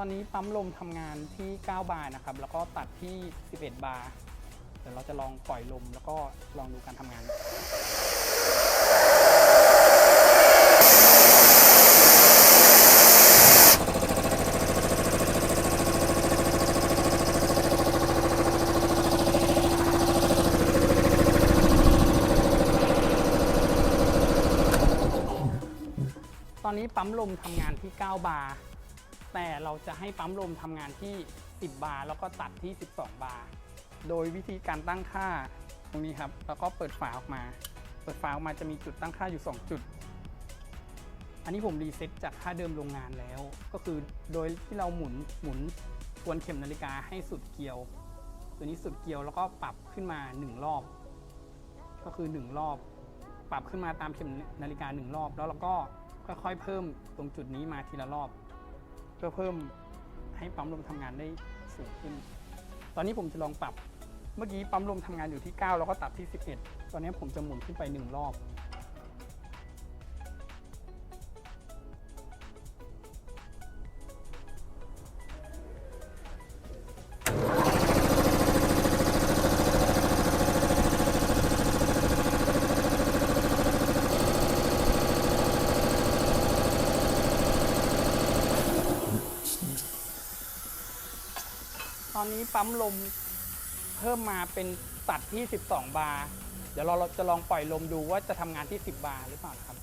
ตอนนี้ปั๊มลมทำงานที่ 9 บาร์นะครับ แล้วก็ตัดที่ 11 บาร์เดี๋ยวเราจะลองปล่อยลมแล้วก็ลองดูการทำงานตอนนี้ปั๊มลมทำงานที่ 9 บาร์ แต่เราจะให้ปั๊มลมทำงานที่ 10 บาร์แล้วก็ตัดที่ 12 บาร์ โดยวิธีการตั้งค่าตรงนี้ครับ แล้วก็เปิดฝาออกมา เปิดฝาออกมาจะมีจุดตั้งค่าอยู่ 2 จุด อันนี้ผมรีเซ็ตจากค่าเดิมโรงงานแล้ว ก็คือโดยที่เราหมุนหมุนทวนเข็มนาฬิกาให้สุดเกลียว ตัวนี้สุดเกลียวแล้วก็ปรับขึ้นมา 1 รอบ ก็คือ 1 รอบ ปรับขึ้นมาตามเข็มนาฬิกา 1 รอบ แล้วเราก็ค่อยๆเพิ่มตรงจุดนี้มาทีละรอบ เพื่อเพิ่มให้ปั๊มลมทำงานได้สูงขึ้น ตอนนี้ผมจะลองปรับ เมื่อกี้ปั๊มลมทำงานอยู่ที่ 9 แล้วก็ตัดที่ 11 ตอนนี้ผมจะหมุนขึ้นไป 1 รอบ อนนี้ปั๊มลมเพิ่มมาเป็นตัดที่ 12 บาร์ เดี๋ยวเราจะลองปล่อยลมดูว่าจะทำงานที่ 10 บาร์หรือเปล่าครับ